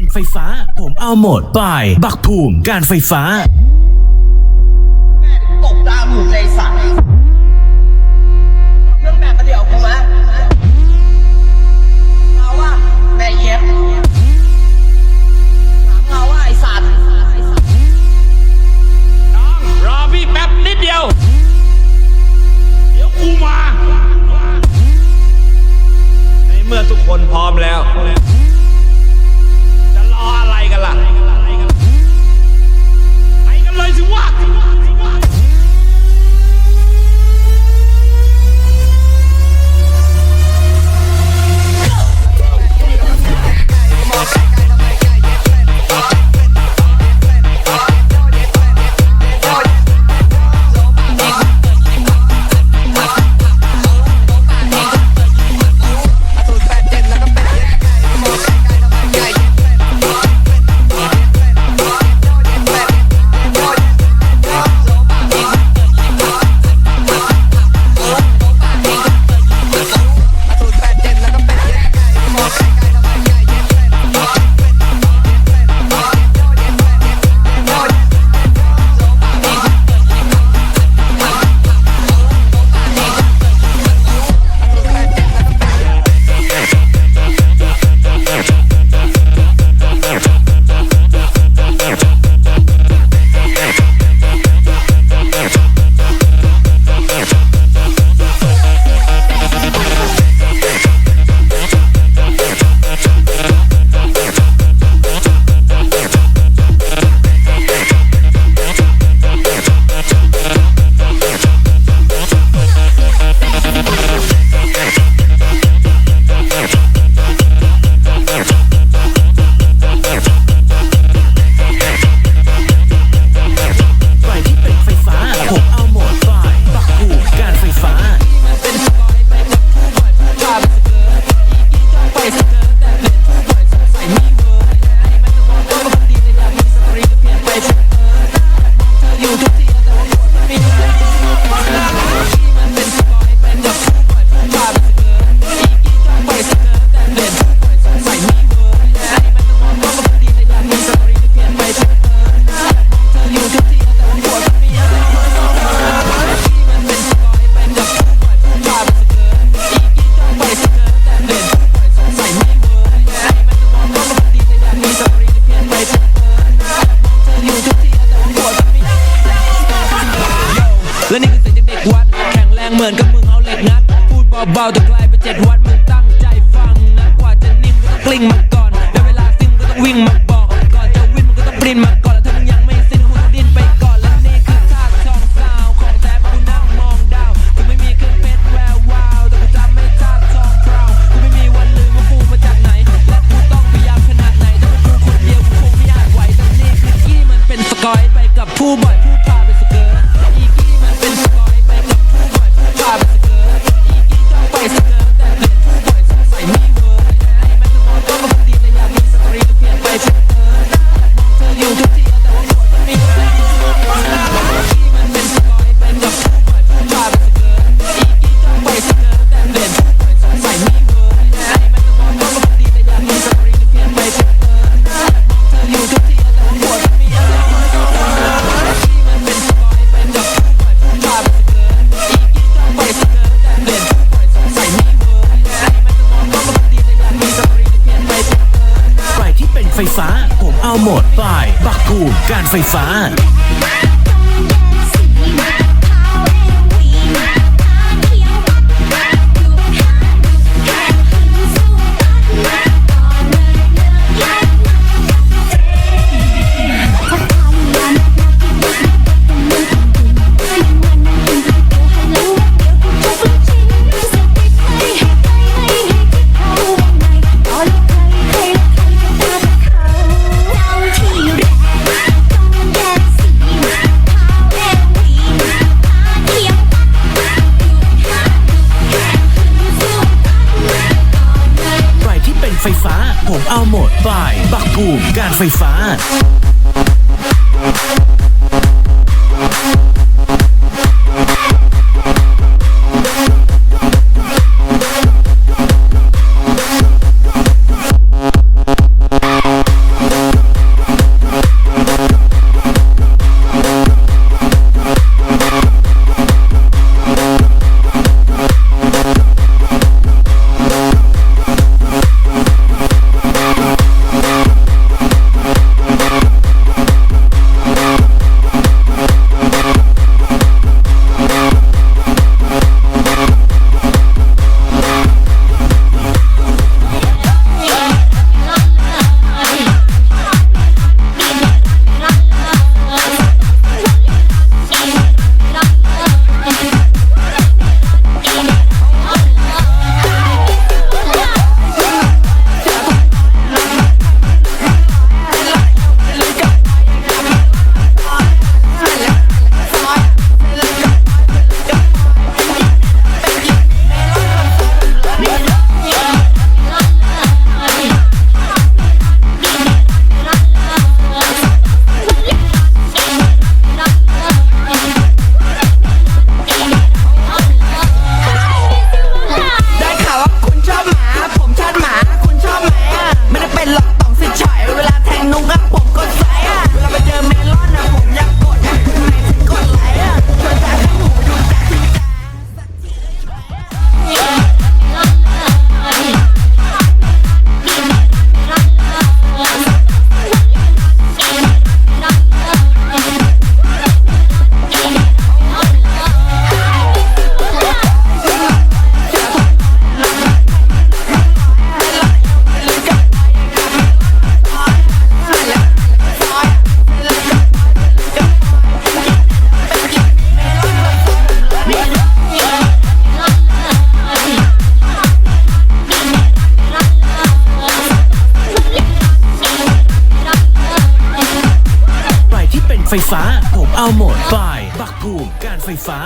็นไฟฟ้า ผมเอาหมดบ่าย บักภูมิ การไฟฟ้า แม่ตบตาหมูใจสัตว์ fling my ฟ้า ผมเอาหมดปลายบักกูการไฟฟ้า ด by บักบูมการไฟฟ้า ไฟฟ้า ผมเอาหมดไปบักภูมิการไฟฟ้า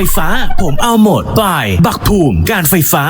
ไฟฟ้า ผมเอาหมดไปบักภูมิ การไฟฟ้า